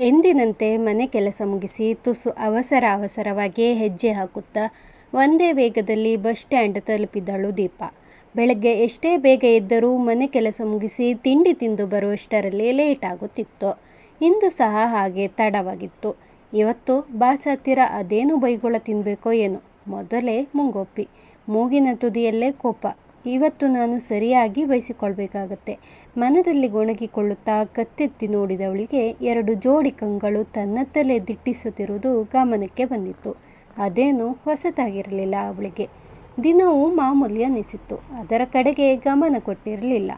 ಎಂದಿನಂತೆ ಮನೆ ಕೆಲಸ ಮುಗಿಸಿ ತುಸು ಅವಸರ ಅವಸರವಾಗಿಯೇ ಹೆಜ್ಜೆ ಹಾಕುತ್ತಾ ಒಂದೇ ವೇಗದಲ್ಲಿ ಬಸ್ ಸ್ಟ್ಯಾಂಡ್ ತಲುಪಿದಳು ದೀಪ. ಬೆಳಗ್ಗೆ ಎಷ್ಟೇ ಬೇಗ ಎದ್ದರೂ ಮನೆ ಕೆಲಸ ಮುಗಿಸಿ ತಿಂಡಿ ತಿಂದು ಬರುವಷ್ಟರಲ್ಲಿ ಲೇಟ್ ಆಗುತ್ತಿತ್ತು. ಇಂದು ಸಹ ಹಾಗೆ ತಡವಾಗಿತ್ತು. ಇವತ್ತು ಬಾಸ್ ಹತ್ತಿರ ಅದೇನು ಬೈಗುಳ ತಿನ್ನಬೇಕೋ ಏನೋ. ಮೊದಲೇ ಮುಂಗೋಪಿ. ಮೂಗಿನ ತುದಿಯಲ್ಲೇ ಕೋಪ. ಇವತ್ತು ನಾನು ಸರಿಯಾಗಿ ಬಯಸಿಕೊಳ್ಬೇಕಾಗತ್ತೆ. ಮನದಲ್ಲಿ ಗೊಣಗಿಕೊಳ್ಳುತ್ತಾ ಕತ್ತೆತ್ತಿ ನೋಡಿದವಳಿಗೆ ಎರಡು ಜೋಡಿ ಕಂಗಳು ತನ್ನತ್ತಲೇ ದಿಟ್ಟಿಸುತ್ತಿರುವುದು ಗಮನಕ್ಕೆ ಬಂದಿತ್ತು. ಅದೇನು ಹೊಸತಾಗಿರಲಿಲ್ಲ ಅವಳಿಗೆ. ದಿನವೂ ಮಾಮೂಲಿ ಅನ್ನಿಸಿತ್ತು ಅದರ ಕಡೆಗೆ ಗಮನ ಕೊಟ್ಟಿರಲಿಲ್ಲ.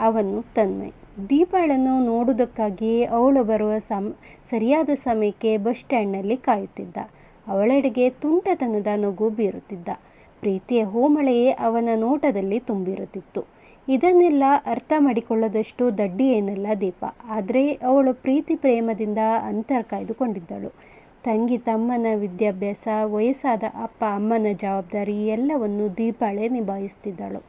ಅವನು ತನ್ಮೆ ದೀಪಾಳನ್ನು ನೋಡುವುದಕ್ಕಾಗಿಯೇ ಅವಳು ಬರುವ ಸಮ, ಸರಿಯಾದ ಸಮಯಕ್ಕೆ ಬಸ್ ಸ್ಟ್ಯಾಂಡ್ನಲ್ಲಿ ಕಾಯುತ್ತಿದ್ದ. ಅವಳೆಡೆಗೆ ತುಂಟತನದ ನಗು ಬೀರುತ್ತಿದ್ದ. ಪ್ರೀತಿಯ ಹೂಮಳೆಯೇ ಅವನ ನೋಟದಲ್ಲಿ ತುಂಬಿರುತ್ತಿತ್ತು. ಇದನ್ನೆಲ್ಲ ಅರ್ಥ ಮಾಡಿಕೊಳ್ಳದಷ್ಟು ದಡ್ಡಿ ಏನಲ್ಲ ದೀಪ. ಆದರೆ ಅವಳು ಪ್ರೀತಿ ಪ್ರೇಮದಿಂದ ಅಂತರ ಕಾಯ್ದುಕೊಂಡಿದ್ದಳು. ತಂಗಿ ತಮ್ಮನ ವಿದ್ಯಾಭ್ಯಾಸ, ವಯಸ್ಸಾದ ಅಪ್ಪ, ಅಮ್ಮನ ಜವಾಬ್ದಾರಿ ಎಲ್ಲವನ್ನು ದೀಪಾಳೆ ನಿಭಾಯಿಸ್ತಿದ್ದಳು.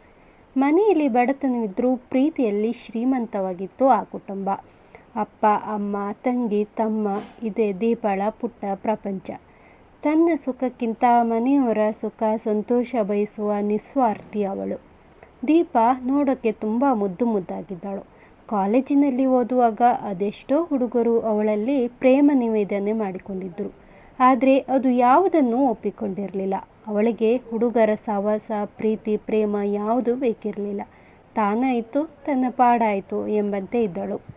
ಮನೆಯಲ್ಲಿ ಬಡತನವಿದ್ದರೂ ಪ್ರೀತಿಯಲ್ಲಿ ಶ್ರೀಮಂತವಾಗಿತ್ತು ಆ ಕುಟುಂಬ. ಅಪ್ಪ, ಅಮ್ಮ, ತಂಗಿ, ತಮ್ಮ, ಇದೇ ದೀಪಾಳ ಪುಟ್ಟ ಪ್ರಪಂಚ. ತನ್ನ ಸುಖಕ್ಕಿಂತ ಮನೆಯವರ ಸುಖ ಸಂತೋಷ ಬಯಸುವ ನಿಸ್ವಾರ್ಥಿ ಅವಳು. ದೀಪ ನೋಡೋಕ್ಕೆ ತುಂಬ ಮುದ್ದು ಮುದ್ದಾಗಿದ್ದಾಳು. ಕಾಲೇಜಿನಲ್ಲಿ ಓದುವಾಗ ಅದೆಷ್ಟೋ ಹುಡುಗರು ಅವಳಲ್ಲಿ ಪ್ರೇಮ ನಿವೇದನೆ ಮಾಡಿಕೊಂಡಿದ್ದರು ಆದರೆ ಅದು ಯಾವುದನ್ನು ಒಪ್ಪಿಕೊಂಡಿರಲಿಲ್ಲ. ಅವಳಿಗೆ ಹುಡುಗರ ಸಹವಾಸ ಪ್ರೀತಿ, ಪ್ರೇಮ ಯಾವುದೂ ಬೇಕಿರಲಿಲ್ಲ. ತಾನಾಯಿತು, ತನ್ನ ಪಾಡಾಯಿತು ಎಂಬಂತೆ ಇದ್ದಳು.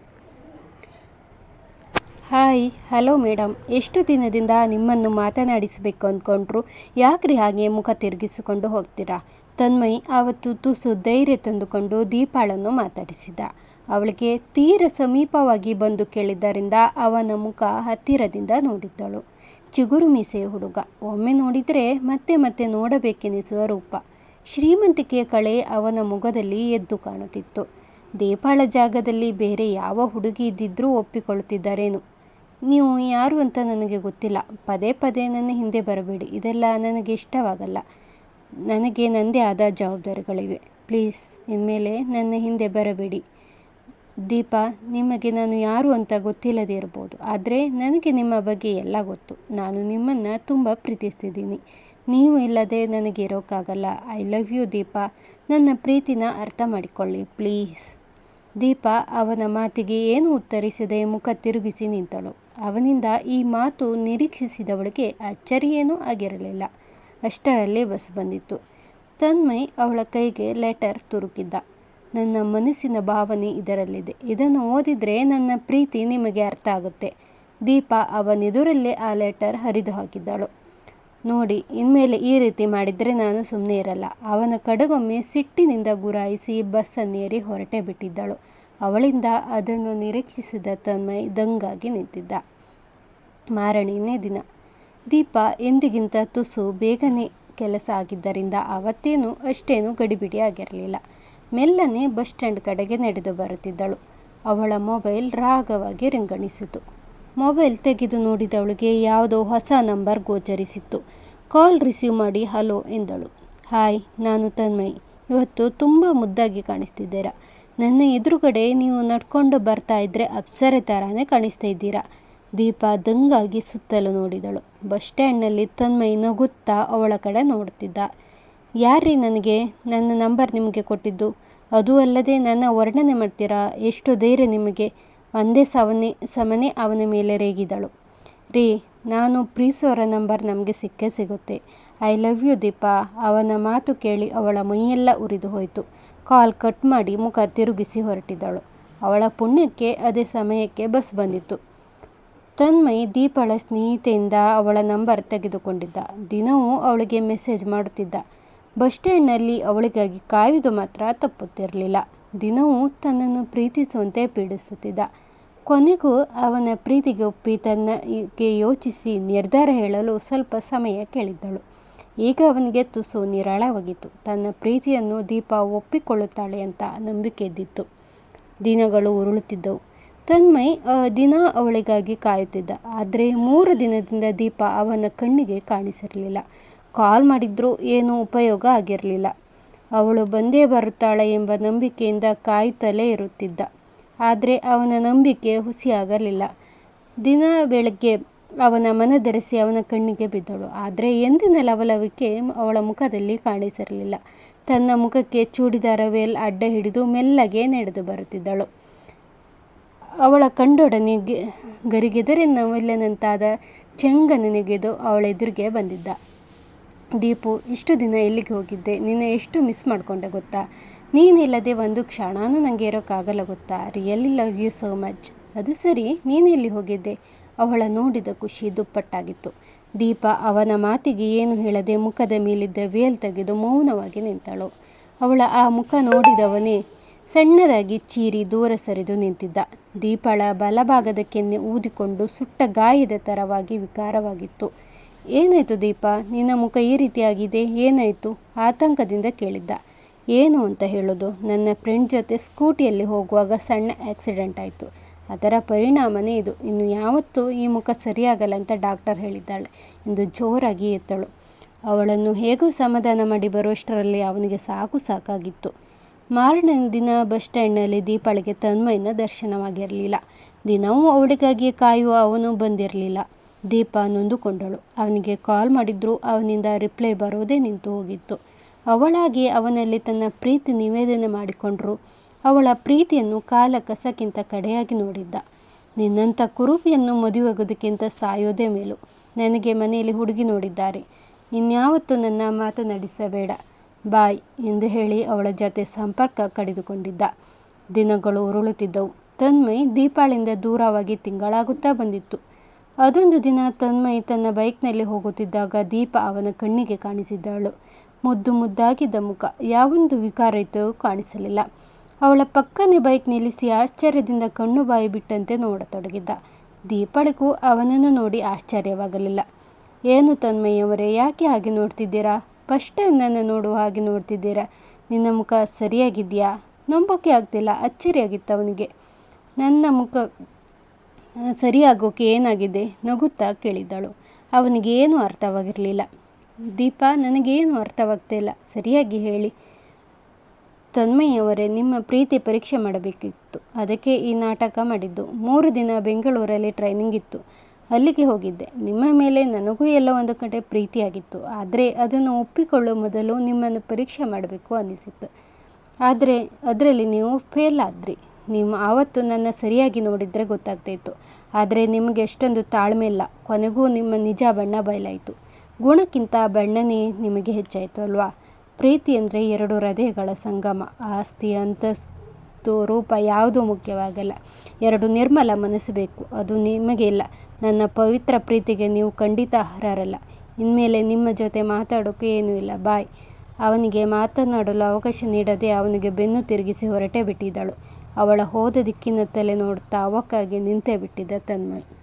ಹಾಯ್, ಹಲೋ ಮೇಡಮ್ ಎಷ್ಟು ದಿನದಿಂದ ನಿಮ್ಮನ್ನು ಮಾತನಾಡಿಸಬೇಕು ಅಂದ್ಕೊಂಡ್ರು ಯಾಕ್ರಿ ಹಾಗೆ ಮುಖ ತಿರುಗಿಸಿಕೊಂಡು ಹೋಗ್ತೀರಾ? ತನ್ಮಯಿ ಆವತ್ತು ತುಸು ಧೈರ್ಯ ತಂದುಕೊಂಡು ದೀಪಾಳನ್ನು ಮಾತಾಡಿಸಿದ. ಅವಳಿಗೆ ತೀರ ಸಮೀಪವಾಗಿ ಬಂದು ಕೇಳಿದ್ದರಿಂದ ಅವನ ಮುಖ ಹತ್ತಿರದಿಂದ ನೋಡಿದ್ದಳು. ಚಿಗುರು ಮೀಸೆಯ ಹುಡುಗ. ಒಮ್ಮೆ ನೋಡಿದರೆ ಮತ್ತೆ ಮತ್ತೆ ನೋಡಬೇಕೆನಿಸುವ ರೂಪ. ಶ್ರೀಮಂತಿಕೆಯ ಕಳೆ ಅವನ ಮುಖದಲ್ಲಿ ಎದ್ದು ಕಾಣುತ್ತಿತ್ತು. ದೀಪಾಳ ಜಾಗದಲ್ಲಿ ಬೇರೆ ಯಾವ ಹುಡುಗಿ ಇದ್ದಿದ್ರೂ ಒಪ್ಪಿಕೊಳ್ಳುತ್ತಿದ್ದಾರೇನು? ನೀವು ಯಾರು ಅಂತ ನನಗೆ ಗೊತ್ತಿಲ್ಲ. ಪದೇ ಪದೇ ನನ್ನ ಹಿಂದೆ ಬರಬೇಡಿ. ಇದೆಲ್ಲ ನನಗೆ ಇಷ್ಟವಾಗಲ್ಲ. ನನಗೆ ನನ್ನದೇ ಆದ ಜವಾಬ್ದಾರಿಗಳಿವೆ. ಪ್ಲೀಸ್ ಇನ್ಮೇಲೆ ನನ್ನ ಹಿಂದೆ ಬರಬೇಡಿ. ದೀಪ, ನಿಮಗೆ ನಾನು ಯಾರು ಅಂತ ಗೊತ್ತಿಲ್ಲದೆ ಇರ್ಬೋದು. ಆದರೆ ನನಗೆ ನಿಮ್ಮ ಬಗ್ಗೆ ಎಲ್ಲ ಗೊತ್ತು. ನಾನು ನಿಮ್ಮನ್ನು ತುಂಬ ಪ್ರೀತಿಸ್ತಿದ್ದೀನಿ. ನೀವು ಇಲ್ಲದೆ ನನಗೆ ಇರೋಕ್ಕಾಗಲ್ಲ. I love you Deepa. ನನ್ನ ಪ್ರೀತಿನ ಅರ್ಥ ಮಾಡಿಕೊಳ್ಳಿ, ಪ್ಲೀಸ್. ದೀಪ ಅವನ ಮಾತಿಗೆ ಏನು ಉತ್ತರಿಸದೆ ಮುಖ ತಿರುಗಿಸಿ ನಿಂತಳು. ಅವನಿಂದ ಈ ಮಾತು ನಿರೀಕ್ಷಿಸಿದವಳಿಗೆ ಅಚ್ಚರಿಯೇನೂ ಆಗಿರಲಿಲ್ಲ. ಅಷ್ಟರಲ್ಲಿ ಬಸ್ ಬಂದಿತ್ತು. ತನ್ಮಯ್ ಅವಳ ಕೈಗೆ ಲೆಟರ್ ತುರುಕಿದ್ದ. ನನ್ನ ಮನಸ್ಸಿನ ಭಾವನೆ ಇದರಲ್ಲಿದೆ. ಇದನ್ನು ಓದಿದರೆ ನನ್ನ ಪ್ರೀತಿ ನಿಮಗೆ ಅರ್ಥ ಆಗುತ್ತೆ. ದೀಪ ಅವನೆದುರಲ್ಲೇ ಆ ಲೆಟರ್ ಹರಿದು ಹಾಕಿದ್ದಳು. ನೋಡಿ, ಇನ್ಮೇಲೆ ಈ ರೀತಿ ಮಾಡಿದರೆ ನಾನು ಸುಮ್ಮನೆ ಇರಲ್ಲ. ಅವನ ಕಡೆಗೊಮ್ಮೆ ಸಿಟ್ಟಿನಿಂದ ಗುರಾಯಿಸಿ ಬಸ್ಸನ್ನೇರಿ ಹೊರಟೇ ಬಿಟ್ಟಿದ್ದಳು. ಅವಳಿಂದ ಅದನ್ನು ನಿರೀಕ್ಷಿಸಿದ ತನ್ಮಯ್ ದಂಗಾಗಿ ನಿಂತಿದ್ದ. ಮಾರನೆಯೇ ದಿನ. ದೀಪ ಎಂದಿಗಿಂತ ತುಸು ಬೇಗನೆ ಕೆಲಸ ಆಗಿದ್ದರಿಂದ ಅವತ್ತೇನು ಅಷ್ಟೇನು ಗಡಿಬಿಡಿ ಆಗಿರಲಿಲ್ಲ. ಮೆಲ್ಲನೆ ಬಸ್ ಸ್ಟ್ಯಾಂಡ್ ಕಡೆಗೆ ನಡೆದು ಬರುತ್ತಿದ್ದಳು. ಅವಳ ಮೊಬೈಲ್ ರಾಗವಾಗಿ ರಿಂಗಣಿಸಿತು. ಮೊಬೈಲ್ ತೆಗೆದು ನೋಡಿದವಳಿಗೆ ಯಾವುದೋ ಹೊಸ ನಂಬರ್ ಗೋಚರಿಸಿತ್ತು. ಕಾಲ್ ರಿಸೀವ್ ಮಾಡಿ ಹಲೋ ಎಂದಳು. ಹಾಯ್, ನಾನು ತನ್ಮಯ್. ಇವತ್ತು ತುಂಬ ಮುದ್ದಾಗಿ ಕಾಣಿಸ್ತಿದ್ದೀರಾ? ನನ್ನ ಎದುರುಗಡೆ ನೀವು ನಡ್ಕೊಂಡು ಬರ್ತಾ ಇದ್ದರೆ ಅಪ್ಸರೆ ಥರನೇ ಕಾಣಿಸ್ತಾ ಇದ್ದೀರಾ? ದೀಪ ದಂಗಾಗಿ ಸುತ್ತಲೂ ನೋಡಿದಳು. ಬಸ್ ಸ್ಟ್ಯಾಂಡ್ನಲ್ಲಿ ತನ್ಮೈ ನಗುತ್ತಾ ಅವಳ ಕಡೆ ನೋಡ್ತಿದ್ದ. ಯಾರೀ ನನಗೆ? ನನ್ನ ನಂಬರ್ ನಿಮಗೆ ಕೊಟ್ಟಿದ್ದು. ಅದು ಅಲ್ಲದೆ ನನ್ನ ವರ್ಣನೆ ಮಾಡ್ತೀರಾ? ಎಷ್ಟು ಧೈರ್ಯ ನಿಮಗೆ? ಒಂದೇ ಸವನೆ ಸಮನೆ ಅವನ ಮೇಲೆ ರೇಗಿದಳು. ರೀ, ನಾನು ಪ್ರೀಸೋರ ನಂಬರ್ ನಮಗೆ ಸಿಕ್ಕೇ ಸಿಗುತ್ತೆ. ಐ ಲವ್ ಯು ದೀಪಾ ಅವನ ಮಾತು ಕೇಳಿ ಅವಳ ಮೈಯೆಲ್ಲ ಉರಿದು ಹೋಯಿತು. ಕಾಲ್ ಕಟ್ ಮಾಡಿ ಮುಖ ತಿರುಗಿಸಿ ಹೊರಟಿದ್ದಳು ಅವಳ ಪುಣ್ಯಕ್ಕೆ, ಅದೇ ಸಮಯಕ್ಕೆ ಬಸ್ ಬಂದಿತ್ತು. ತನ್ಮಯಿ ದೀಪಳ ಸ್ನೇಹಿತೆಯಿಂದ ಅವಳ ನಂಬರ್ ತೆಗೆದುಕೊಂಡಿದ್ದ. ದಿನವೂ ಅವಳಿಗೆ ಮೆಸೇಜ್ ಮಾಡುತ್ತಿದ್ದ. ಬಸ್ ಸ್ಟ್ಯಾಂಡ್ನಲ್ಲಿ ಅವಳಿಗಾಗಿ ಕಾಯುವುದು ಮಾತ್ರ ತಪ್ಪುತ್ತಿರಲಿಲ್ಲ. ದಿನವೂ ತನ್ನನ್ನು ಪ್ರೀತಿಸುವಂತೆ ಪೀಡಿಸುತ್ತಿದ್ದ. ಕೊನೆಗೂ ಅವನ ಪ್ರೀತಿಗೆ ಒಪ್ಪಿ ತನ್ನಗೆ ಯೋಚಿಸಿ ನಿರ್ಧಾರ ಹೇಳಲು ಸ್ವಲ್ಪ ಸಮಯ ಕೇಳಿದ್ದಳು. ಈಗ ಅವನಿಗೆ ತುಸು ನಿರಾಳವಾಗಿತ್ತು. ತನ್ನ ಪ್ರೀತಿಯನ್ನು ದೀಪ ಒಪ್ಪಿಕೊಳ್ಳುತ್ತಾಳೆ ಅಂತ ನಂಬಿಕೆ ಇದ್ದಿತ್ತು. ದಿನಗಳು ಉರುಳುತ್ತಿದ್ದವು. ತನ್ಮಯ್ ದಿನ ಅವಳಿಗಾಗಿ ಕಾಯುತ್ತಿದ್ದ. ಆದರೆ ಮೂರು ದಿನದಿಂದ ದೀಪ ಅವನ ಕಣ್ಣಿಗೆ ಕಾಣಿಸಿರಲಿಲ್ಲ. ಕಾಲ್ ಮಾಡಿದ್ರೂ ಏನೂ ಉಪಯೋಗ ಆಗಿರಲಿಲ್ಲ. ಅವಳು ಬಂದೇ ಬರುತ್ತಾಳೆ ಎಂಬ ನಂಬಿಕೆಯಿಂದ ಕಾಯುತ್ತಲೇ ಇರುತ್ತಿದ್ದ. ಆದರೆ ಅವನ ನಂಬಿಕೆ ಹುಸಿಯಾಗಲಿಲ್ಲ. ದಿನ ಬೆಳಗ್ಗೆ ಅವನ ಮನಧರಿಸಿ ಅವನ ಕಣ್ಣಿಗೆ ಬಿದ್ದಳು. ಆದರೆ ಎಂದಿನ ಲವಲವಿಕೆ ಅವಳ ಮುಖದಲ್ಲಿ ಕಾಣಿಸಿರಲಿಲ್ಲ. ತನ್ನ ಮುಖಕ್ಕೆ ಚೂಡಿದಾರ ಅಡ್ಡ ಹಿಡಿದು ಮೆಲ್ಲಗೆ ನಡೆದು ಬರುತ್ತಿದ್ದಳು. ಅವಳ ಕಂಡೊಡನೆ ಗರಿಗೆದರೆ ನವಿಲ್ಲನಂತಾದ ಅವಳ ಎದುರಿಗೆ ಬಂದಿದ್ದ. ದೀಪು, ಇಷ್ಟು ದಿನ ಎಲ್ಲಿಗೆ ಹೋಗಿದ್ದೆ? ನಿನ್ನ ಎಷ್ಟು ಮಿಸ್ ಮಾಡಿಕೊಂಡೆ ಗೊತ್ತಾ? ನೀನಿಲ್ಲದೆ ಒಂದು ಕ್ಷಣನೂ ನನಗೆ ಇರೋಕ್ಕಾಗಲ್ಲ ಗೊತ್ತಾ? Really love you so much. ಅದು ಸರಿ, ನೀನೆಲ್ಲಿ ಹೋಗಿದ್ದೆ? ಅವಳ ನೋಡಿದ ಖುಷಿ ದುಪ್ಪಟ್ಟಾಗಿತ್ತು. ದೀಪ ಅವನ ಮಾತಿಗೆ ಏನು ಹೇಳದೆ ಮುಖದ ಮೇಲಿದ್ದ ವೇಲ್ ತೆಗೆದು ಮೌನವಾಗಿ ನಿಂತಳು. ಅವಳ ಆ ಮುಖ ನೋಡಿದವನೇ ಸಣ್ಣದಾಗಿ ಚೀರಿ ದೂರ ಸರಿದು ನಿಂತಿದ್ದ. ದೀಪಳ ಬಲಭಾಗದ ಕೆನ್ನೆ ಊದಿಕೊಂಡು ಸುಟ್ಟ ಗಾಯದ ತರವಾಗಿ ವಿಕಾರವಾಗಿತ್ತು. ಏನಾಯಿತು ದೀಪ? ನಿನ್ನ ಮುಖ ಈ ರೀತಿಯಾಗಿದೆ, ಏನಾಯಿತು? ಆತಂಕದಿಂದ ಕೇಳಿದ್ದ. ಏನು ಅಂತ ಹೇಳೋದು? ನನ್ನ ಫ್ರೆಂಡ್ ಜೊತೆ ಸ್ಕೂಟಿಯಲ್ಲಿ ಹೋಗುವಾಗ ಸಣ್ಣ ಆಕ್ಸಿಡೆಂಟ್ ಆಯಿತು. ಅದರ ಪರಿಣಾಮನೇ ಇದು. ಇನ್ನು ಯಾವತ್ತೂ ಈ ಮುಖ ಸರಿಯಾಗಲ್ಲ ಅಂತ ಡಾಕ್ಟರ್ ಹೇಳಿದ್ದಾಳೆ. ಎಂದು ಜೋರಾಗಿ ಎತ್ತಳು ಅವಳನ್ನು ಹೇಗೂ ಸಮಾಧಾನ ಮಾಡಿ ಬರುವಷ್ಟರಲ್ಲಿ ಅವನಿಗೆ ಸಾಕು ಸಾಕಾಗಿತ್ತು. ಮಾರನೇ ದಿನ ಬಸ್ ಸ್ಟ್ಯಾಂಡ್ನಲ್ಲಿ ದೀಪಾಳಿಗೆ ತನ್ಮಯನ ದರ್ಶನವಾಗಿರಲಿಲ್ಲ. ದಿನವೂ ಅವಳಿಗಾಗಿ ಕಾಯುವ ಅವನು ಬಂದಿರಲಿಲ್ಲ. ದೀಪ ನೊಂದುಕೊಂಡಳು. ಅವನಿಗೆ ಕಾಲ್ ಮಾಡಿದ್ರು ಅವನಿಂದ ರಿಪ್ಲೈ ಬರೋದೇ ನಿಂತು ಹೋಗಿತ್ತು. ಅವಳಾಗಿ ಅವನಲ್ಲಿ ತನ್ನ ಪ್ರೀತಿ ನಿವೇದನೆ ಮಾಡಿಕೊಂಡ್ರು. ಅವಳ ಪ್ರೀತಿಯನ್ನು ಕಾಲ ಕಸಕ್ಕಿಂತ ಕಡೆಯಾಗಿ ನೋಡಿದ್ದ. ನಿನ್ನಂಥ ಕುರುಪಿಯನ್ನು ಮದುವೆಗೋದಕ್ಕಿಂತ ಸಾಯೋದೇ ಮೇಲು. ನನಗೆ ಮನೆಯಲ್ಲಿ ಹುಡುಗಿ ನೋಡಿದ್ದಾರೆ. ಇನ್ಯಾವತ್ತೂ ನನ್ನ ಮಾತನಾಡಿಸಬೇಡ. ಬಾಯ್ ಎಂದು ಹೇಳಿ ಅವಳ ಜೊತೆ ಸಂಪರ್ಕ ಕಡಿದುಕೊಂಡಿದ್ದ. ದಿನಗಳು ಉರುಳುತ್ತಿದ್ದವು. ತನ್ಮಯ್ ದೀಪಾಳಿಂದ ದೂರವಾಗಿ ತಿಂಗಳಾಗುತ್ತಾ ಬಂದಿತ್ತು. ಅದೊಂದು ದಿನ ತನ್ಮಯ್ ತನ್ನ ಬೈಕ್ನಲ್ಲಿ ಹೋಗುತ್ತಿದ್ದಾಗ ದೀಪ ಅವನ ಕಣ್ಣಿಗೆ ಕಾಣಿಸಿದ್ದಳು. ಮುದ್ದು ಮುದ್ದಾಗಿದ್ದ ಮುಖ. ಯಾವೊಂದು ವಿಕಾರ ಇತ್ತು ಕಾಣಿಸಲಿಲ್ಲ. ಅವಳ ಪಕ್ಕನೆ ಬೈಕ್ ನಿಲ್ಲಿಸಿ ಆಶ್ಚರ್ಯದಿಂದ ಕಣ್ಣು ಬಾಯಿ ಬಿಟ್ಟಂತೆ ನೋಡತೊಡಗಿದ್ದ. ದೀಪಾಳಿಗೂ ಅವನನ್ನು ನೋಡಿ ಆಶ್ಚರ್ಯವಾಗಲಿಲ್ಲ. ಏನು ತನ್ಮಯ್ಯವರೇ, ಯಾಕೆ ಹಾಗೆ ನೋಡ್ತಿದ್ದೀರಾ? ಫಸ್ಟ್ ಟೈಮ್ ನನ್ನ ನೋಡುವ ಹಾಗೆ ನೋಡ್ತಿದ್ದೀರಾ? ನಿನ್ನ ಮುಖ ಸರಿಯಾಗಿದೆಯಾ? ನಂಬೋಕೆ ಆಗ್ತಿಲ್ಲ ಅಚ್ಚರಿಯಾಗಿತ್ತು ಅವನಿಗೆ ನನ್ನ ಮುಖ ಸರಿಯಾಗೋಕೆ ಏನಾಗಿದೆ? ನಗುತ್ತಾ ಕೇಳಿದ್ದಳು. ಅವನಿಗೆ ಏನೂ ಅರ್ಥವಾಗಿರಲಿಲ್ಲ. ದೀಪ, ನನಗೇನು ಅರ್ಥವಾಗ್ತಿಲ್ಲ. ಸರಿಯಾಗಿ ಹೇಳಿ. ತನ್ಮಯ್ಯವರೇ ನಿಮ್ಮ ಪ್ರೀತಿ ಪರೀಕ್ಷೆ ಮಾಡಬೇಕಿತ್ತು. ಅದಕ್ಕೆ ಈ ನಾಟಕ ಮಾಡಿದ್ದು. ಮೂರು ದಿನ ಬೆಂಗಳೂರಲ್ಲಿ ಟ್ರೈನಿಂಗ್ ಇತ್ತು. ಅಲ್ಲಿಗೆ ಹೋಗಿದ್ದೆ. ನಿಮ್ಮ ಮೇಲೆ ನನಗೂ ಎಲ್ಲ ಒಂದು ಕಡೆ ಪ್ರೀತಿಯಾಗಿತ್ತು. ಆದರೆ ಅದನ್ನು ಒಪ್ಪಿಕೊಳ್ಳೋ ಮೊದಲು ನಿಮ್ಮನ್ನು ಪರೀಕ್ಷೆ ಮಾಡಬೇಕು ಅನ್ನಿಸಿತ್ತು. ಆದರೆ ಅದರಲ್ಲಿ ನೀವು ಫೇಲ್ ಆದ್ರಿ. ನಿಮ್ಮ ಆವತ್ತು ನನ್ನ ಸರಿಯಾಗಿ ನೋಡಿದರೆ ಗೊತ್ತಾಗ್ತಾಯಿತ್ತು. ಆದರೆ ನಿಮಗೆ ಎಷ್ಟೊಂದು ತಾಳ್ಮೆ ಇಲ್ಲ. ಕೊನೆಗೂ ನಿಮ್ಮ ನಿಜ ಬಣ್ಣ ಬಯಲಾಯಿತು. ಗುಣಕ್ಕಿಂತ ಬಣ್ಣನೇ ನಿಮಗೆ ಹೆಚ್ಚಾಯಿತು ಅಲ್ವಾ? ಪ್ರೀತಿ ಅಂದರೆ ಎರಡು ಹೃದಯಗಳ ಸಂಗಮ. ಆಸ್ತಿ, ಅಂತಸ್ತು, ರೂಪ ಯಾವುದೂ ಮುಖ್ಯವಾಗಲ್ಲ. ಎರಡು ನಿರ್ಮಲ ಮನಸ್ಸು ಬೇಕು. ಅದು ನಿಮಗೆ ಇಲ್ಲ. ನನ್ನ ಪವಿತ್ರ ಪ್ರೀತಿಗೆ ನೀವು ಖಂಡಿತ ಅರ್ಹರಲ್ಲ. ಇನ್ಮೇಲೆ ನಿಮ್ಮ ಜೊತೆ ಮಾತಾಡೋಕೆ ಏನೂ ಇಲ್ಲ. ಬಾಯ್. ಅವನಿಗೆ ಮಾತನಾಡಲು ಅವಕಾಶ ನೀಡದೆ ಅವನಿಗೆ ಬೆನ್ನು ತಿರುಗಿಸಿ ಹೊರಟೇ ಬಿಟ್ಟಿದ್ದಳು. ಅವಳ ಹೋದ ದಿಕ್ಕಿನತ್ತಲೇ ನೋಡುತ್ತಾ ಅವಕ್ಕಾಗಿ ನಿಂತೇ ಬಿಟ್ಟಿದ್ದ ತನ್ಮಯ್.